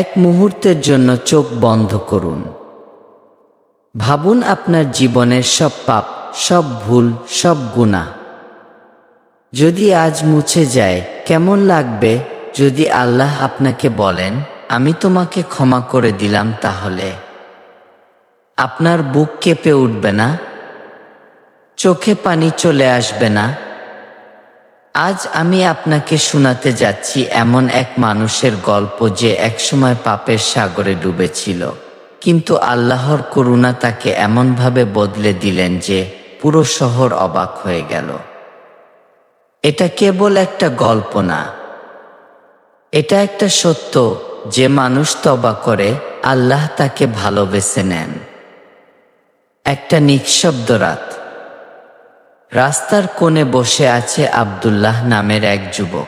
এক মুহূর্তের জন্য চোখ বন্ধ করুন। ভাবুন আপনার জীবনের সব পাপ, সব ভুল, সব গুণা যদি আজ মুছে যায়, কেমন লাগবে? যদি আল্লাহ আপনাকে বলেন, আমি তোমাকে ক্ষমা করে দিলাম তাহলে। আপনার বুক কেঁপে উঠবে না? চোখে পানি চলে আসবে না? আজ আমি আপনাকে শোনাতে যাচ্ছি এমন এক মানুষের গল্প যে একসময় পাপের সাগরে ডুবেছিল। কিন্তু আল্লাহর করুণা তাকে এমনভাবে বদলে দিলেন যে পুরো শহর অবাক হয়ে গেল। এটা কেবল একটা গল্প না। এটা একটা সত্য যে মানুষ তবা করে, আল্লাহ তাকে ভালোবেসে নেন। একটা নিঃশব্দ রাত। রাস্তার কোণে বসে আছে আব্দুল্লাহ নামের এক যুবক।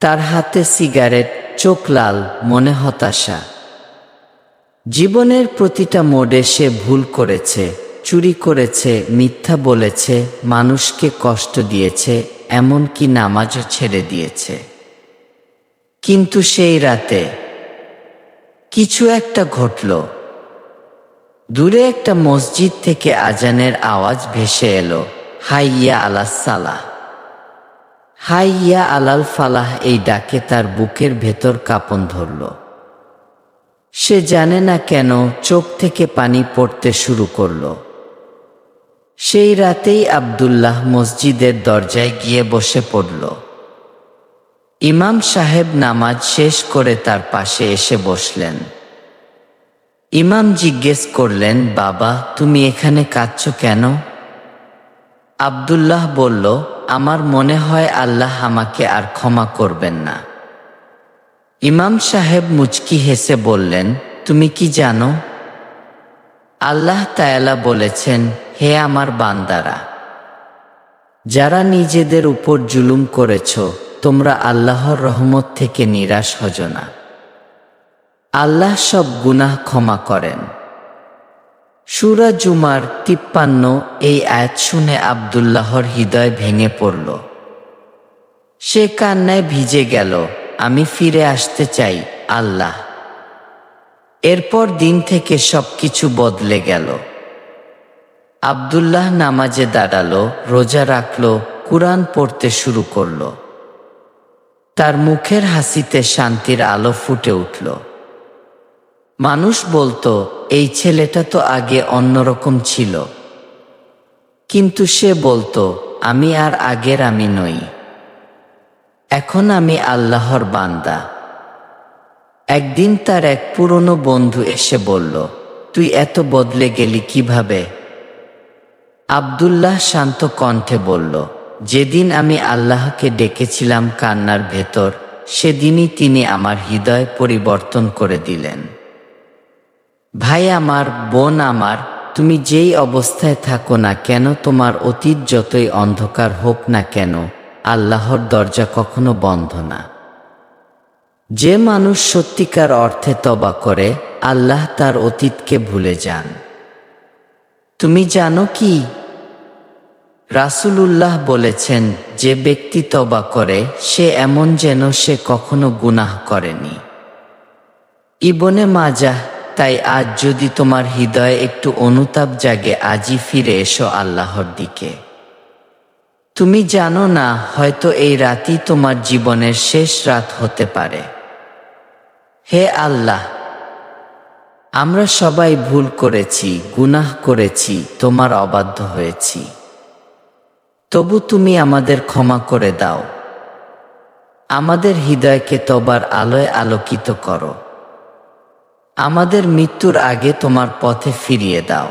তার হাতে সিগারেট, চোখ লাল, মনে হতাশা। জীবনের প্রতিটা মোড়ে সে ভুল করেছে, চুরি করেছে, মিথ্যা বলেছে, মানুষকে কষ্ট দিয়েছে, এমনকি নামাজও ছেড়ে দিয়েছে। কিন্তু সেই রাতে কিছু একটা ঘটল। দূরে একটা মসজিদ থেকে আজানের আওয়াজ ভেসে এলো, হাইয়া আলাস সালাহ। হাইয়া আলাল ফালাহ এই ডাকে তার বুকের ভেতর কাঁপন ধরল। সে জানে না কেন চোখ থেকে পানি পড়তে শুরু করল। সেই রাতেই আব্দুল্লাহ মসজিদের দরজায় গিয়ে বসে পড়ল। ইমাম সাহেব নামাজ শেষ করে তার পাশে এসে বসলেন। ইমাম জিজ্ঞেস করলেন, বাবা, তুমি এখানে কাঁদছ কেন? আব্দুল্লাহ বলল, আমার মনে হয় আল্লাহ আমাকে আর ক্ষমা করবেন না। ইমাম সাহেব মুচকি হেসে বললেন, তুমি কি জানো? আল্লাহ তায়ালা বলেছেন, হে আমার বান্দারা, যারা নিজেদের উপর জুলুম করেছ, তোমরা আল্লাহর রহমত থেকে নিরাশ হজ না। আল্লাহ সব গুনাহ ক্ষমা করেন। সুরা জুমার তিপ্পান্ন এই আয়াত শুনে আবদুল্লাহর হৃদয় ভেঙে পড়ল। সে কান্নায় ভিজে গেল, আমি ফিরে আসতে চাই আল্লাহ। এরপর দিন থেকে সবকিছু বদলে গেল। আবদুল্লাহ নামাজে দাঁড়াল, রোজা রাখল, কুরআন পড়তে শুরু করল। তার মুখের হাসিতে শান্তির আলো ফুটে উঠল। মানুষ বলতো, এই ছেলেটা তো আগে অন্যরকম ছিল। কিন্তু সে বলতো, আমি আর আগের আমি নই। এখন আমি আল্লাহর বান্দা। একদিন তার এক পুরনো বন্ধু এসে বলল, তুই এত বদলে গেলি কীভাবে? আবদুল্লাহ শান্ত কণ্ঠে বলল, যেদিন আমি আল্লাহকে ডেকেছিলাম কান্নার ভেতর, সেদিনই তিনি আমার হৃদয় পরিবর্তন করে দিলেন। ভাই আমার, বোন আমার, তুমি যেই অবস্থায় থাকো না কেন, তোমার অতীত যতই অন্ধকার হোক না কেন, আল্লাহর দরজা কখনো বন্ধ না। যে মানুষ সত্যিকার অর্থে তবা করে, আল্লাহ তার অতীতকে ভুলে যান। তুমি জানো কি? রাসূলুল্লাহ বলেছেন, যে ব্যক্তি তবা করে, সে এমন যেন সে কখনো গুনাহ করেনি। ইবনে মাজাহ তাই আজ যদি তোমার হৃদয়ে একটু অনুতাপ জাগে, আজই ফিরে এসো আল্লাহর দিকে। তুমি জানো না, হয়তো এই রাতই তোমার জীবনের শেষ রাত হতে পারে। হে আল্লাহ, আমরা সবাই ভুল করেছি, গুনাহ করেছি, তোমার অবাধ্য হয়েছি। তবু তুমি আমাদের ক্ষমা করে দাও। আমাদের হৃদয়কে তবার আলোয় আলোকিত করো। আমাদের মৃত্যুর আগে তোমার পথে ফিরিয়ে দাও।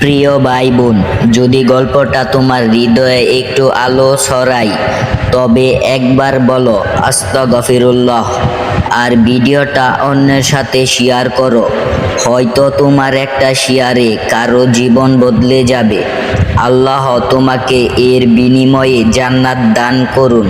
প্রিয় ভাই বোন যদি গল্পটা তোমার হৃদয়ে একটু আলো ছড়াই তবে একবার বলো আস্তা গফিরুল্লাহ আর ভিডিওটা অন্যের সাথে শেয়ার করো। হয়তো তোমার একটা শেয়ারে কারও জীবন বদলে যাবে। আল্লাহ তোমাকে এর বিনিময়ে জান্নাত দান করুন।